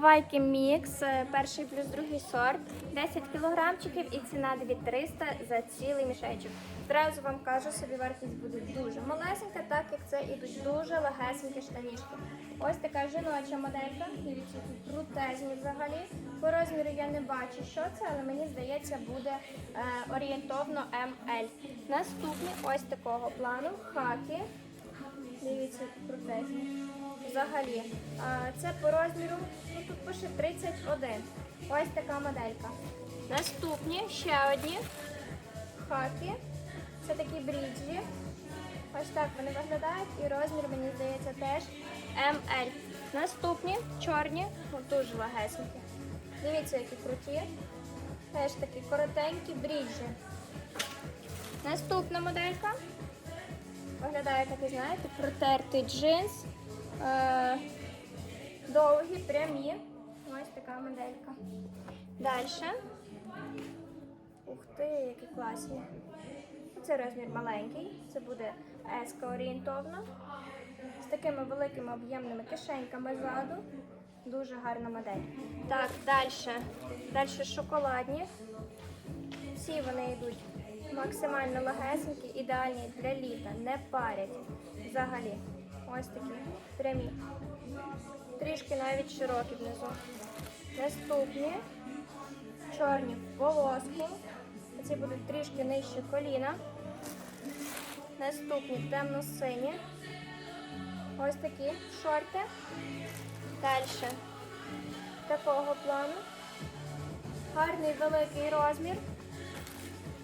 Вайки мікс, е, перший плюс другий сорт, 10 кілограмчиків і ціна 2300 за цілий мішечок. Зразу вам кажу, собі вартість буде дуже малесенька, так як це ідуть дуже легесенькі штанішки. Ось така жіноча моделька, дивіться, крутезні взагалі. По розміру я не бачу, що це, але мені здається, буде е, орієнтовно ML. Наступні ось такого плану хаки. Дивіться, крутезні. Взагалі, це по розміру, ну тут пише 31. Ось така моделька. Наступні ще одні хаки. Це такі бріджі. Ось так вони виглядають. І розмір, мені здається, теж ML. Наступні чорні, ну, дуже легесенькі. Дивіться, які круті. Теж такі коротенькі бріджі. Наступна моделька. Виглядає, ви знаєте, протертий джинс. Е, довгі, прямі. Ось така моделька. Далі. Ух ти, які класні. Це розмір маленький. Це буде еска орієнтовно. З такими великими об'ємними кишеньками ззаду. Дуже гарна модель. Так, далі. Далі шоколадні. Всі вони йдуть максимально легесенькі, ідеальні для літа, не парять взагалі. Ось такі прямі. Трішки навіть широкі внизу. Наступні чорні в полоску. Ці будуть трішки нижче коліна. Наступні темно-сині. Ось такі шорти. Далі такого плану. Гарний великий розмір.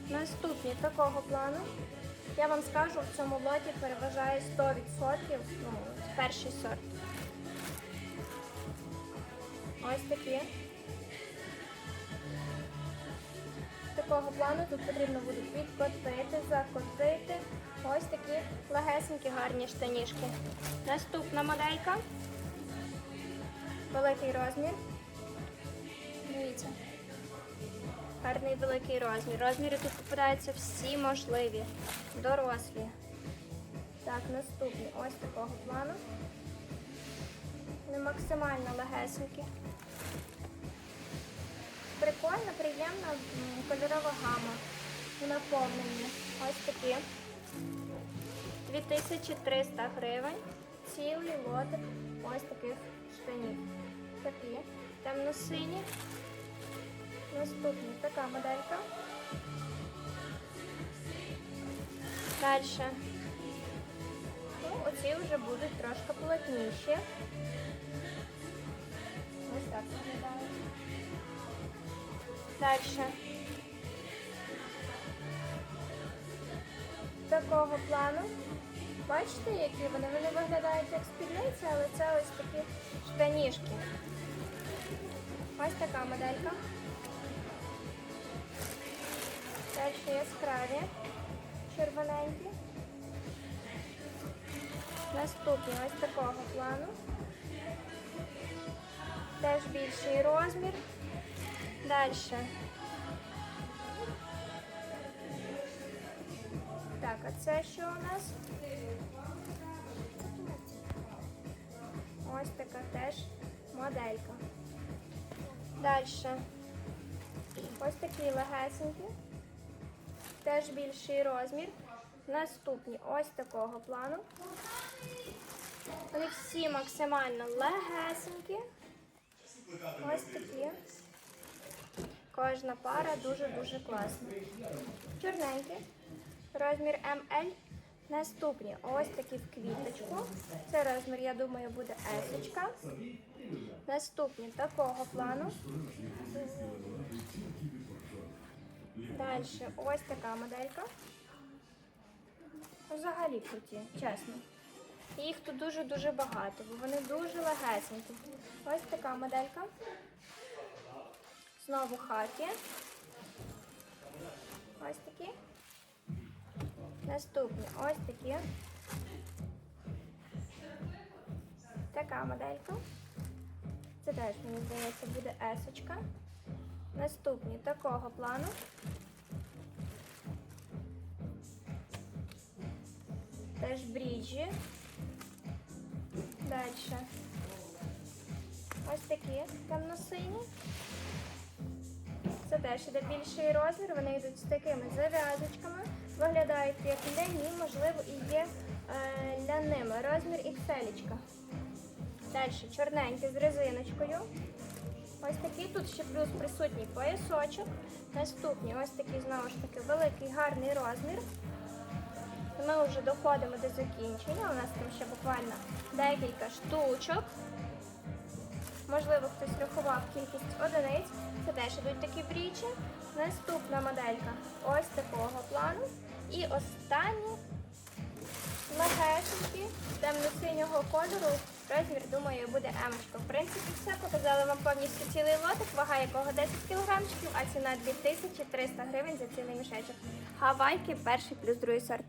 Наступні такого плану. Я вам скажу, в цьому лоті переважає 100% ну, перший сорт. Ось такі. Такого плану тут потрібно буде підкотити, закотити. Ось такі легесенькі гарні штанішки. Наступна моделька. Великий розмір. Дивіться. Гарний великий розмір. Розміри тут попадаються всі можливі, дорослі. Так, наступні ось такого плану. Вони максимально легесенькі. Прикольна, приємна кольорова гама. У наповненні. Ось такі. 2300 гривень. Цілий лотик ось таких штанів. Такі. Темно-сині. Наступна така моделька. Далі. Ну, оці вже будуть трошки плотніші. Ось так виглядає. Далі. Такого плану. Бачите, які вони? Вони виглядають як спідниці, але це ось такі штанішки. Ось така моделька. Далі яскраві, червоненькі. Наступні ось такого плану. Теж більший розмір. Далі. Так, а це що у нас? Ось така теж моделька. Далі. Ось такі легесенькі. Теж більший розмір. Наступні ось такого плану. Вони всі максимально легесенькі. Ось такі. Кожна пара дуже-дуже класна. Чорненькі. Розмір ML. Наступні ось такі в квіточку. Це розмір, я думаю, буде есочка. Наступні такого плану. Далі ось така моделька. Взагалі круті, чесно. Їх тут дуже-дуже багато, бо вони дуже легесенькі. Ось така моделька. Знову хакі. Ось такі. Наступні ось такі. Така моделька. Це теж, мені здається, буде есочка. Наступні такого плану. Теж бріджі. Далі. Ось такі темно-сині. Це теж іде більший розмір, вони йдуть з такими зав'язочками, виглядають як ляні, можливо, і є е, ляними. Розмір XL. Далі чорненькі з резиночкою. Ось такий тут ще плюс присутній поясочок. Наступні ось такий знову ж таки великий гарний розмір. Ми вже доходимо до закінчення. У нас там ще буквально декілька штучок. Можливо, хтось рахував кількість одиниць. Це теж ідуть такі брічі. Наступна моделька ось такого плану. І останні легесенькі темно-синього кольору. Розмір, думаю, буде емочка. В принципі, все показали вам повністю цілий лотик, вага якого 10 кілограмчиків, а ціна 2300 гривень за цілий мішечок. Гавайки перший плюс другий сорт.